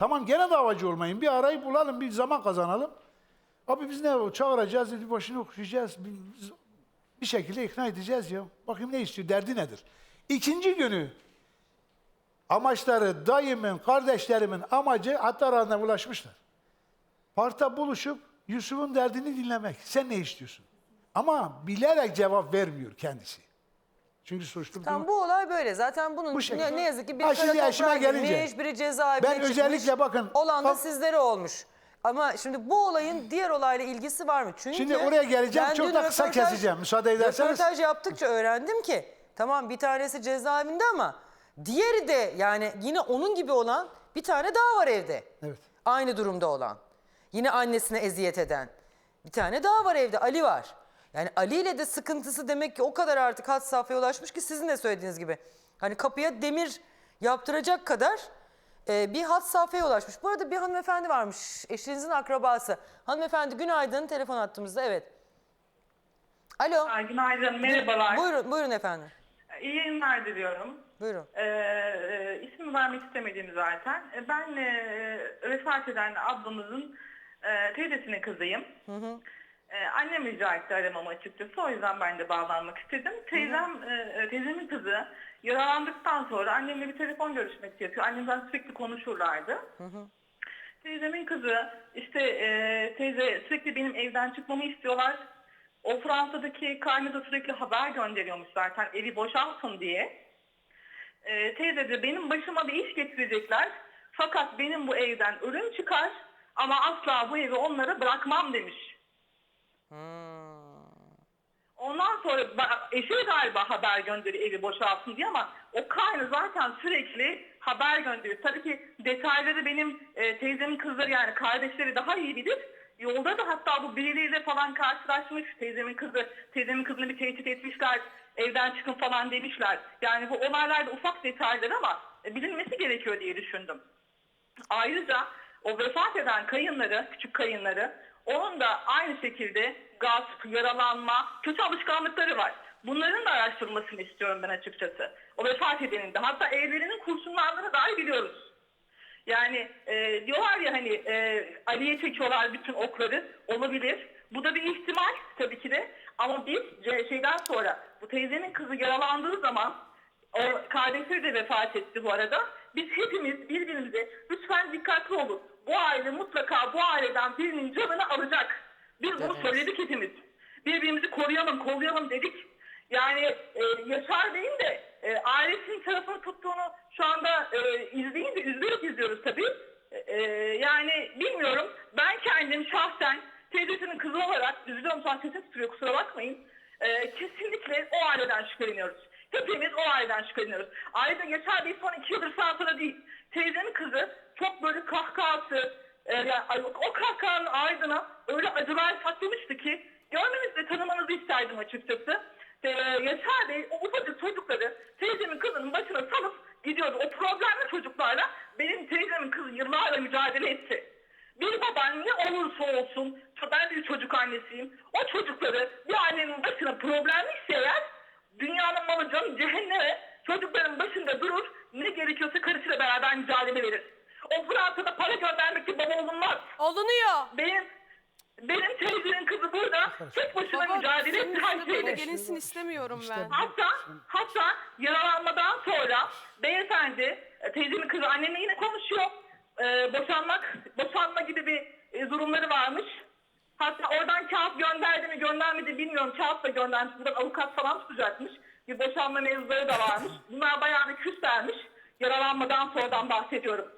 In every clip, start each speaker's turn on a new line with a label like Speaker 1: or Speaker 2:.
Speaker 1: Tamam gene davacı olmayın. Bir arayı bulalım, bir zaman kazanalım. Abi biz ne çağıracağız, bir başını okuyacağız. Biz bir şekilde ikna edeceğiz ya. Bakayım ne istiyor, derdi nedir? İkinci günü amaçları dayımın, kardeşlerimin amacı hatta aralarına ulaşmışlar. Parkta buluşup Yusuf'un derdini dinlemek. Sen ne istiyorsun? Ama bilerek cevap vermiyor kendisi. Çünkü suçlu
Speaker 2: Tam bu olay böyle. Zaten bunun
Speaker 1: Bu şekilde.
Speaker 2: ne, ne yazık ki bir
Speaker 1: Ha, şimdi
Speaker 2: kara
Speaker 1: yaşıma
Speaker 2: toprağa
Speaker 1: gelince.
Speaker 2: girmiş, biri cezaevine
Speaker 1: Ben
Speaker 2: çıkmış.
Speaker 1: özellikle bakın-
Speaker 2: Olan da
Speaker 1: Bak-
Speaker 2: sizlere olmuş. Ama şimdi bu olayın diğer olayla ilgisi var mı? Çünkü
Speaker 1: Şimdi oraya geleceğim.
Speaker 2: ben
Speaker 1: Çok
Speaker 2: dün
Speaker 1: da kısa keseceğim. Müsaade ederseniz.
Speaker 2: Röportaj yaptıkça öğrendim ki tamam bir tanesi cezaevinde ama diğeri de yani yine onun gibi olan bir tane daha var evde.
Speaker 1: Evet.
Speaker 2: Aynı durumda olan. Yine annesine eziyet eden. Bir tane daha var evde Ali var. Yani Ali ile de sıkıntısı demek ki o kadar artık had safhaya ulaşmış ki sizin de söylediğiniz gibi. Hani kapıya demir yaptıracak kadar e, bir had safhaya ulaşmış. Bu arada bir hanımefendi varmış eşinizin akrabası. Hanımefendi günaydın telefon attığımızda evet. Alo.
Speaker 3: Ay, Günaydın, merhabalar.
Speaker 2: Buyurun, buyurun efendim.
Speaker 3: İyi yayınlar diliyorum.
Speaker 2: Buyurun.
Speaker 3: Ee, e, vermek istemedim zaten. E, Ben e, vefat eden ablamızın e, teyzesinin kızıyım. E, annem rica etti aramamı açıkçası. O yüzden ben de bağlanmak istedim. Teyzem, e, teyzemin kızı yaralandıktan sonra annemle bir telefon görüşmesi yapıyor. Annemden sürekli konuşurlardı. Teyzemin kızı işte e, teyze sürekli benim evden çıkmamı istiyorlar. O Fransa'daki karnı da sürekli haber gönderiyormuş zaten evi boşaltın diye. E, teyze de benim başıma bir iş getirecekler. Fakat benim bu evden ölüm çıkar ama asla bu evi onlara bırakmam demiş. Ondan sonra eşi galiba haber gönderiyor evi boşaltın diye ama o kaynı zaten sürekli haber gönderiyor. Tabii ki detayları benim e, teyzemin kızları yani kardeşleri daha iyi bilir. Yolda da hatta bu birileriyle falan karşılaşmış. Teyzemin kızı, teyzemin kızını bir tehdit etmişler. Evden çıkın falan demişler. Yani bu olaylarda ufak detaylar ama e, bilinmesi gerekiyor diye düşündüm. Ayrıca o vefat eden kayınları, küçük kayınları, onun da aynı şekilde gasp, yaralanma, kötü alışkanlıkları var. Bunların da araştırılmasını istiyorum ben açıkçası. O vefat edenin de. Hatta evlerinin kurşunlandığını dahi biliyoruz. Yani e, diyorlar ya hani e, Ali'ye çekiyorlar bütün okları. Olabilir. Bu da bir ihtimal tabii ki de. Ama biz şeyden sonra bu teyzemin kızı yaralandığı zaman o kardeşleri de vefat etti bu arada. Biz hepimiz birbirimize lütfen dikkatli olun. Bu aile mutlaka bu aileden birinin canını alacak. Biz bunu söyledik hepimiz. Birbirimizi koruyalım, kollayalım dedik. Yani e, Yaşar Bey'in de e, ailesinin tarafını tuttuğunu şu anda e, izleyince üzülerek izliyoruz tabii. E, yani bilmiyorum. Ben kendim şahsen teyzesinin kızı olarak üzülüyorum. Şu an sesim tutuyor kusura bakmayın. E, kesinlikle o aileden şüpheleniyoruz. Hepimiz o aileden şüpheleniyoruz. Ayrıca Yaşar Bey son iki yıldır Fransa'da değil. Teyzemin kızı çok böyle kahkahası, e, yani o kahkahanın ardına öyle acılar saklamıştı ki görmenizi ve tanımanızı isterdim açıkçası. Ee, Yaşar Bey o ufacık çocukları teyzemin kızının başına salıp gidiyordu. O problemli çocuklarla benim teyzemin kızı yıllarla mücadele etti. Bir baban ne olursa olsun, ben bir çocuk annesiyim, o çocukları bir annenin başına problemliyse eğer dünyanın malı canı cehenneme çocukların başında durur, ne gerekiyorsa karısıyla beraber mücadele verir. O Fransa'da para göndermekte baba olunmaz.
Speaker 4: Olunuyor.
Speaker 3: Benim benim teyzemin kızı burada tek başına
Speaker 4: Baba
Speaker 3: mücadele etti her
Speaker 4: üstüne böyle
Speaker 3: şeyle.
Speaker 4: gelinsin istemiyorum ben.
Speaker 3: Hatta hatta yaralanmadan sonra beyefendi e, teyzemin kızı annemle yine konuşuyor. Ee, boşanmak, boşanma gibi bir e, durumları varmış. Hatta oradan kağıt gönderdi mi göndermedi bilmiyorum. Kağıt da göndermiş. Buradan avukat falan tutacakmış. Bir boşanma mevzuları da varmış. Bunlar bayağı bir küslermiş. Yaralanmadan sonradan bahsediyorum.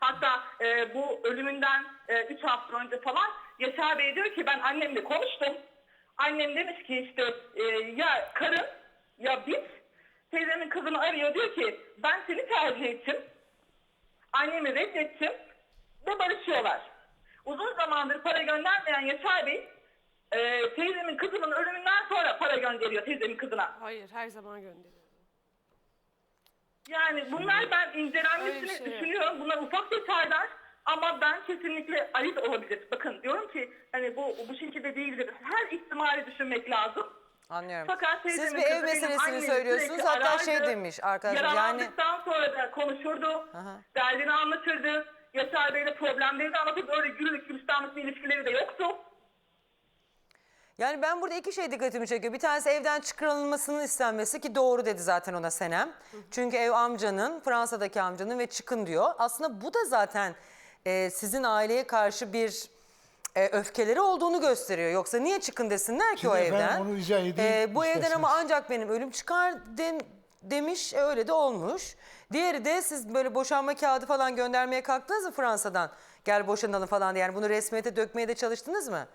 Speaker 3: Hatta e, bu ölümünden 3 hafta önce falan Yaşar Bey diyor ki ben annemle konuştum. Annem demiş ki işte e, ya karın ya biz teyzemin kızını arıyor diyor ki ben seni tercih ettim. Annemi reddettim ve barışıyorlar. Uzun zamandır para göndermeyen Yaşar Bey e, teyzemin kızının ölümünden sonra para gönderiyor teyzemin kızına.
Speaker 4: Hayır her zaman gönderiyorum.
Speaker 3: Yani bunlar ben incelenmesini
Speaker 4: Öyle şey yok.
Speaker 3: düşünüyorum. Bunlar ufak detaylar ama ben kesinlikle ayıp olabilir. Bakın diyorum ki hani bu bu şekilde değildir. Her ihtimali düşünmek lazım.
Speaker 2: Anlıyorum.
Speaker 3: Fakat
Speaker 2: Siz
Speaker 3: teyzemin
Speaker 2: bir ev
Speaker 3: kızı benim
Speaker 2: meselesini
Speaker 3: annemi
Speaker 2: söylüyorsunuz.
Speaker 3: sürekli
Speaker 2: Hatta
Speaker 3: arardı.
Speaker 2: şey demiş arkadaşlar yani
Speaker 3: Yaralandıktan sonra da konuşurdu.
Speaker 2: Aha.
Speaker 3: Derdini anlatırdı. Yaşar Bey'le problemleri de anlatıp öyle gülük gülistanlık bir ilişkileri de yoktu.
Speaker 2: Yani ben burada iki şey dikkatimi çekiyor. Bir tanesi evden çıkarılmasının istenmesi ki doğru dedi zaten ona Senem. Çünkü ev amcanın, Fransa'daki amcanın ve çıkın diyor. Aslında bu da zaten e, sizin aileye karşı bir e, öfkeleri olduğunu gösteriyor. Yoksa niye çıkın desinler ki
Speaker 1: Şimdi
Speaker 2: o
Speaker 1: ben
Speaker 2: evden?
Speaker 1: onu rica edeyim
Speaker 2: E, bu evden
Speaker 1: isterseniz.
Speaker 2: ama ancak benim ölüm çıkar dem- demiş. E, öyle de olmuş. Diğeri de siz böyle boşanma kağıdı falan göndermeye kalktınız mı Fransa'dan? Gel boşanalım falan diye. Yani bunu resmiyete dökmeye de çalıştınız mı?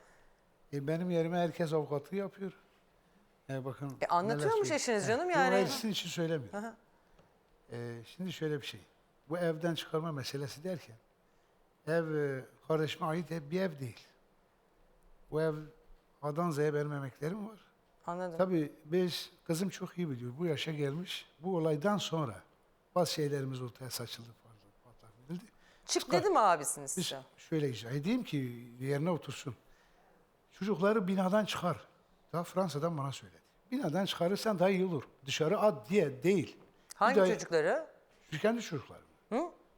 Speaker 1: E, benim yerime herkes avukatlığı yapıyor. E, bakın.
Speaker 2: E, anlatıyormuş
Speaker 1: neler
Speaker 2: eşiniz
Speaker 1: söylüyor.
Speaker 2: canım
Speaker 1: E,
Speaker 2: yani.
Speaker 1: Bunu sizin için söylemiyorum. E, şimdi şöyle bir şey. Bu evden çıkarma meselesi derken ev e, kardeşime ait ev- bir ev değil. Bu ev A'dan Z'ye benim emeklerim var.
Speaker 2: Anladım.
Speaker 1: Tabii biz, kızım çok iyi biliyor. Bu yaşa gelmiş. Bu olaydan sonra bazı şeylerimiz ortaya saçıldı. Pardon, patlak.
Speaker 2: Çık dedi mi abisiniz
Speaker 1: Biz
Speaker 2: size?
Speaker 1: şöyle icra edeyim ki yerine otursun. Çocukları binadan çıkar. Daha Fransa'dan bana söyledi. Binadan çıkarırsan daha iyi olur. Dışarı at diye değil.
Speaker 2: Hangi
Speaker 1: Bir daha-
Speaker 2: çocukları?
Speaker 1: Kendi çocuklarım.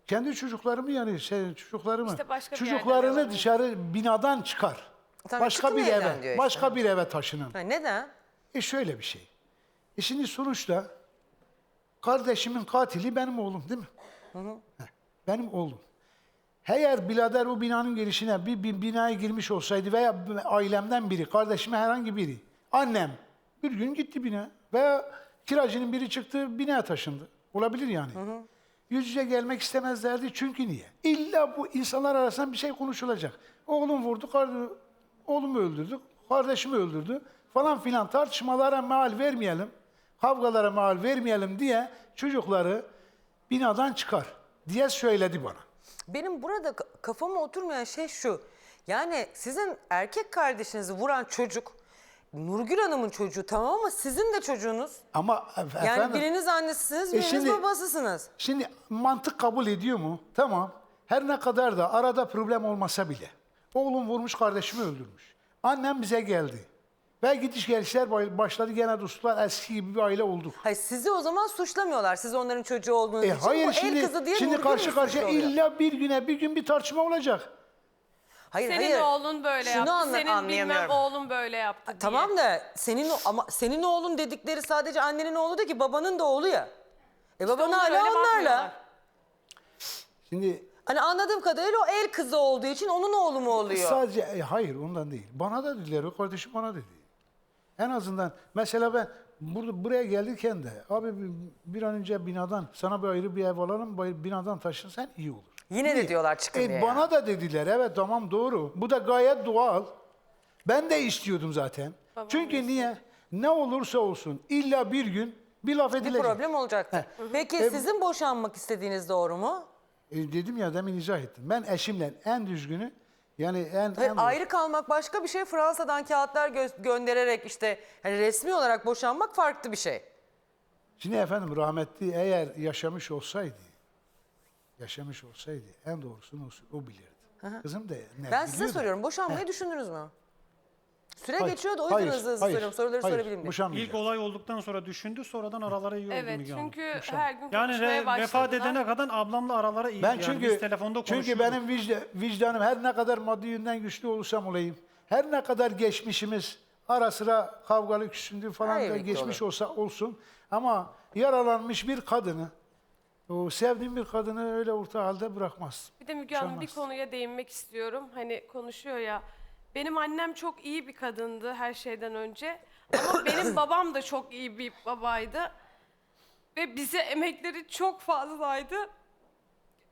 Speaker 1: Kendi çocuklarımı yani şey, çocuklarımı.
Speaker 4: İşte başka bir
Speaker 1: çocuklarını
Speaker 4: devam
Speaker 1: dışarı binadan çıkar.
Speaker 2: Tabii
Speaker 1: başka bir eve,
Speaker 2: işte.
Speaker 1: başka bir eve taşının.
Speaker 2: Ha, neden?
Speaker 1: E şöyle bir şey. E şimdi sonuçta kardeşimin katili benim oğlum değil mi? Heh, benim oğlum. Eğer birader o binanın girişine bir, bir binaya girmiş olsaydı veya ailemden biri, kardeşime herhangi biri, annem bir gün gitti bina veya kiracının biri çıktı binaya taşındı. Olabilir yani. Yüz yüze gelmek istemezlerdi çünkü niye? İlla bu insanlar arasında bir şey konuşulacak. Oğlum vurdu, kardeşim, oğlumu öldürdü, kardeşimi öldürdü falan filan tartışmalara mal vermeyelim, kavgalara mal vermeyelim diye çocukları binadan çıkar diye söyledi bana.
Speaker 2: Benim burada ka- kafama oturmayan şey şu. Yani sizin erkek kardeşinizi vuran çocuk Nurgül Hanım'ın çocuğu tamam ama sizin de çocuğunuz.
Speaker 1: Ama ef-
Speaker 2: Yani
Speaker 1: efendim,
Speaker 2: biriniz annesisiniz, biriniz
Speaker 1: şimdi-
Speaker 2: babasısınız.
Speaker 1: şimdi mantık kabul ediyor mu? Tamam. Her ne kadar da arada problem olmasa bile. Oğlum vurmuş kardeşimi öldürmüş. Annem bize geldi. Ve gidiş gelişler başladı gene dostlar eski gibi bir aile olduk.
Speaker 2: Hayır sizi o zaman suçlamıyorlar. Siz onların çocuğu olduğunuz
Speaker 1: E
Speaker 2: için.
Speaker 1: hayır
Speaker 2: Bu
Speaker 1: şimdi,
Speaker 2: el kızı diye
Speaker 1: şimdi karşı karşıya illa bir güne bir gün bir tartışma olacak.
Speaker 2: Hayır
Speaker 4: Senin
Speaker 2: hayır.
Speaker 4: oğlun böyle
Speaker 2: Şunu
Speaker 4: yaptı.
Speaker 2: anla-
Speaker 4: Senin bilmem
Speaker 2: anlayamıyorum.
Speaker 4: oğlun böyle yaptı diye.
Speaker 2: Tamam da senin ama senin oğlun dedikleri sadece annenin oğlu değil ki babanın da oğlu ya. E baban
Speaker 4: Onlar
Speaker 2: hala onlarla.
Speaker 1: Şimdi
Speaker 2: Hani anladığım kadarıyla o el kızı olduğu için onun oğlu mu oluyor?
Speaker 1: Sadece e, hayır ondan değil. Bana da dediler o kardeşim bana dedi. En azından mesela ben burada buraya gelirken de abi bir, bir an önce binadan sana bir ayrı bir ev alalım binadan taşınsan iyi olur.
Speaker 2: Yine de
Speaker 1: Niye?
Speaker 2: diyorlar çıkın
Speaker 1: e,
Speaker 2: diye
Speaker 1: Bana
Speaker 2: yani.
Speaker 1: da dediler evet tamam doğru. Bu da gayet doğal. Ben de istiyordum zaten. Çünkü niye? Ne olursa olsun illa bir gün bir laf
Speaker 2: Bir
Speaker 1: edilecek.
Speaker 2: problem olacaktı. Peki
Speaker 1: E,
Speaker 2: sizin boşanmak istediğiniz doğru mu?
Speaker 1: E, dedim ya demin izah ettim. Ben eşimle en düzgünü yani en,
Speaker 2: Hayır,
Speaker 1: en
Speaker 2: ayrı kalmak başka bir şey. Fransa'dan kağıtlar gö- göndererek işte hani resmi olarak boşanmak farklı bir şey.
Speaker 1: Şimdi efendim rahmetli eğer yaşamış olsaydı, yaşamış olsaydı en doğrusunu o, o bilirdi. Kızım da ne
Speaker 2: Ben size
Speaker 1: biliyordu.
Speaker 2: soruyorum boşanmayı düşündünüz mü? Süre
Speaker 1: Hayır,
Speaker 2: geçiyordu o yüzden
Speaker 1: hayır,
Speaker 2: hızlı hızlı
Speaker 1: hayır,
Speaker 2: soruyorum. Soruları
Speaker 1: hayır,
Speaker 2: sorabilirim diye.
Speaker 1: boşanmayacak.
Speaker 5: İlk olay olduktan sonra düşündü, sonradan aralara iyi oldu
Speaker 4: Evet
Speaker 5: Müge Hanım.
Speaker 4: çünkü her gün
Speaker 5: Yani
Speaker 4: konuşmaya
Speaker 5: re-
Speaker 4: başladılar.
Speaker 5: vefat edene kadar ablamla aralara iyi.
Speaker 1: Ben
Speaker 5: yani
Speaker 1: çünkü
Speaker 5: biz telefonda
Speaker 1: çünkü
Speaker 5: konuşuyorduk.
Speaker 1: benim vicda- vicdanım her ne kadar maddi yönden güçlü olursam olayım, her ne kadar geçmişimiz ara sıra kavgalı küsündü falan
Speaker 2: Hayır,
Speaker 1: da
Speaker 2: birlikte
Speaker 1: geçmiş olsa olsun ama yaralanmış bir kadını, o sevdiğim bir kadını öyle orta halde bırakmaz.
Speaker 4: Bir de Müge Hanım bir konuya değinmek istiyorum. Hani konuşuyor ya. Benim annem çok iyi bir kadındı her şeyden önce. Ama benim babam da çok iyi bir babaydı. Ve bize emekleri çok fazlaydı.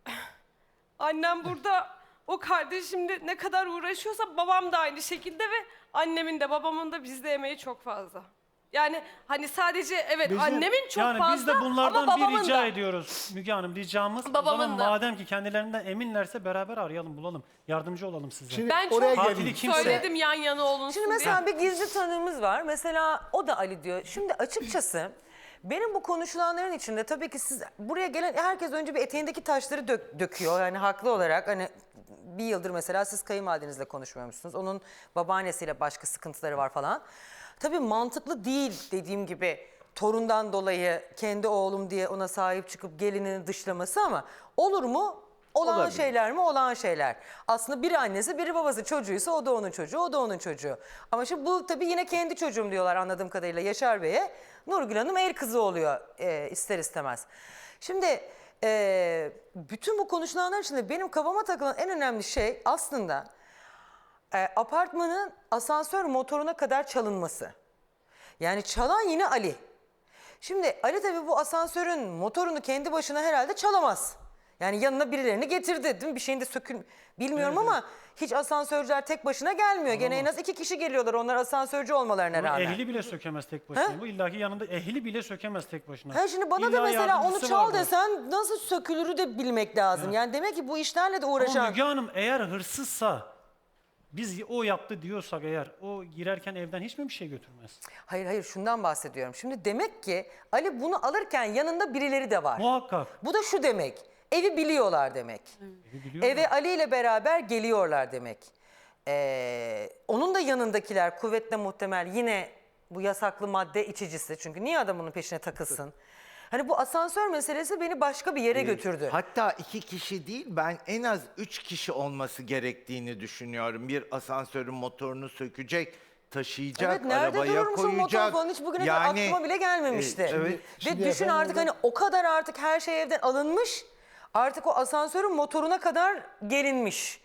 Speaker 4: Annem burada o kardeşimle ne kadar uğraşıyorsa babam da aynı şekilde ve annemin de babamın da bizde emeği çok fazla. Yani hani sadece evet
Speaker 1: Bizim-
Speaker 4: annemin çok
Speaker 5: yani
Speaker 4: fazla
Speaker 5: biz de bunlardan
Speaker 4: ama
Speaker 5: bir
Speaker 4: babamın
Speaker 5: rica
Speaker 4: da.
Speaker 5: ediyoruz Müge Hanım. Ricamız o
Speaker 4: Babamın
Speaker 5: zaman
Speaker 4: da.
Speaker 5: madem ki kendilerinden eminlerse beraber arayalım bulalım. Yardımcı olalım size.
Speaker 1: Şimdi
Speaker 4: Ben çok-
Speaker 1: oraya
Speaker 5: Katili
Speaker 1: geleyim.
Speaker 5: kimse-
Speaker 4: Söyledim yan yana olunsun
Speaker 2: Şimdi
Speaker 4: diye.
Speaker 2: mesela bir gizli tanığımız var. Mesela o da Ali diyor. Şimdi açıkçası benim bu konuşulanların içinde tabii ki siz buraya gelen herkes önce bir eteğindeki taşları dök- döküyor. Yani haklı olarak hani bir yıldır mesela siz kayınvalidenizle konuşmuyormuşsunuz. Onun babaannesiyle başka sıkıntıları var falan. Tabii mantıklı değil dediğim gibi torundan dolayı kendi oğlum diye ona sahip çıkıp gelinini dışlaması ama olur mu? Olan
Speaker 6: Olabilir.
Speaker 2: şeyler mi? Olan şeyler. Aslında biri annesi, biri babası çocuğuysa o da onun çocuğu, o da onun çocuğu. Ama şimdi bu tabii yine kendi çocuğum diyorlar anladığım kadarıyla Yaşar Bey'e. Nurgül Hanım el kızı oluyor e, ister istemez. Şimdi e, bütün bu konuşulanlar içinde benim kafama takılan en önemli şey aslında e, apartmanın asansör motoruna kadar çalınması. Yani çalan yine Ali. Şimdi Ali tabii bu asansörün motorunu kendi başına herhalde çalamaz. Yani yanına birilerini getirdi değil mi? Bir şeyin de sökül... Bilmiyorum ama hiç asansörcüler tek başına gelmiyor. Gene en az iki kişi geliyorlar onlar asansörcü olmalarına
Speaker 5: Ama
Speaker 2: rağmen.
Speaker 5: ehli bile sökemez tek başına. Bu illaki yanında ehli bile sökemez tek başına.
Speaker 2: Ha şimdi bana da
Speaker 5: İlla
Speaker 2: mesela onu çal
Speaker 5: vardır.
Speaker 2: desen nasıl sökülürü de bilmek lazım. Yani demek ki bu işlerle de
Speaker 5: Ama
Speaker 2: uğraşan...
Speaker 5: Müge Hanım eğer hırsızsa biz o yaptı diyorsak eğer o girerken evden hiç mi bir şey götürmez?
Speaker 2: Hayır hayır şundan bahsediyorum. Şimdi demek ki Ali bunu alırken yanında birileri de var.
Speaker 5: Muhakkak.
Speaker 2: Bu da şu demek. Evi biliyorlar demek.
Speaker 5: Evi biliyorlar.
Speaker 2: Eve Ali ile beraber geliyorlar demek. Ee, onun da yanındakiler kuvvetle muhtemel yine bu yasaklı madde içicisi. Çünkü niye adam bunun peşine takılsın? Hani bu asansör meselesi beni başka bir yere götürdü.
Speaker 6: Hatta iki kişi değil ben en az üç kişi olması gerektiğini düşünüyorum. Bir asansörün motorunu sökecek, taşıyacak,
Speaker 2: Evet nerede
Speaker 6: arabaya
Speaker 2: dururmuş o
Speaker 6: koyacak.
Speaker 2: motor falan hiç bugüne kadar
Speaker 6: Yani,
Speaker 2: aklıma bile gelmemişti.
Speaker 6: e, evet.
Speaker 2: Ve
Speaker 1: Şimdi
Speaker 2: düşün
Speaker 1: efendim
Speaker 2: artık hani o kadar artık her şey evden alınmış. Artık o asansörün motoruna kadar gelinmiş.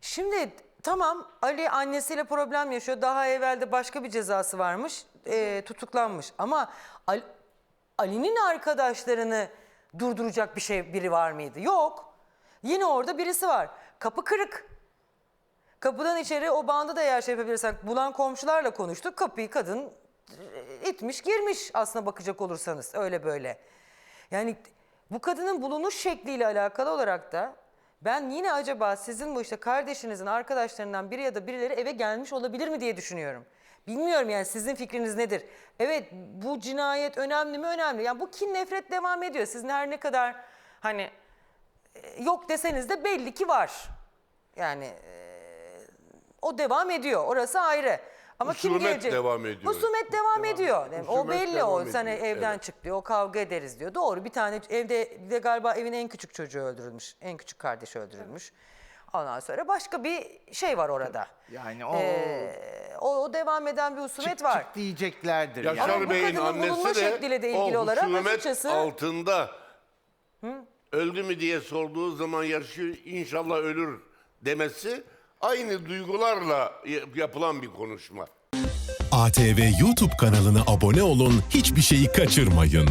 Speaker 2: Şimdi tamam Ali annesiyle problem yaşıyor. Daha evvelde başka bir cezası varmış. e, tutuklanmış. Ama Ali- Ali'nin arkadaşlarını durduracak bir şey biri var mıydı? Yok. Yine orada birisi var. Kapı kırık. Kapıdan içeri o bandı da eğer şey yapabilirsen bulan komşularla konuştuk. Kapıyı kadın e, itmiş girmiş aslına bakacak olursanız öyle böyle. Yani bu kadının bulunuş şekliyle alakalı olarak da ben yine acaba sizin bu işte kardeşinizin arkadaşlarından biri ya da birileri eve gelmiş olabilir mi diye düşünüyorum. Bilmiyorum yani sizin fikriniz nedir? Evet bu cinayet önemli mi önemli. Yani bu kin nefret devam ediyor. Sizin her ne kadar hani e, yok deseniz de belli ki var. Yani e, o devam ediyor. Orası ayrı. Ama kim
Speaker 7: Husumet
Speaker 2: gelecek?
Speaker 7: devam ediyor.
Speaker 2: Husumet devam ediyor. Yani o
Speaker 7: Husumet
Speaker 2: belli o.
Speaker 7: devam
Speaker 2: Sen
Speaker 7: ediyor,
Speaker 2: evden
Speaker 7: evet.
Speaker 2: çık diyor. O kavga ederiz diyor. Doğru bir tane evde de galiba evin en küçük çocuğu öldürülmüş. En küçük kardeşi öldürülmüş. Ondan sonra başka bir şey var orada.
Speaker 6: Yani o
Speaker 2: Ee, o, o devam eden bir husumet
Speaker 6: çık
Speaker 2: var.
Speaker 6: çık diyeceklerdir.
Speaker 7: Yaşar
Speaker 6: yani.
Speaker 2: bu
Speaker 7: Bey'in
Speaker 2: kadının bulunma
Speaker 7: annesi
Speaker 2: şekliyle de ilgili
Speaker 7: o
Speaker 2: olarak
Speaker 7: husumet
Speaker 2: açıkçası-
Speaker 7: altında öldü mü diye sorduğu zaman yaşıyor inşallah ölür demesi aynı duygularla y- yapılan bir konuşma.
Speaker 8: ATV YouTube kanalına abone olun, hiçbir şeyi kaçırmayın.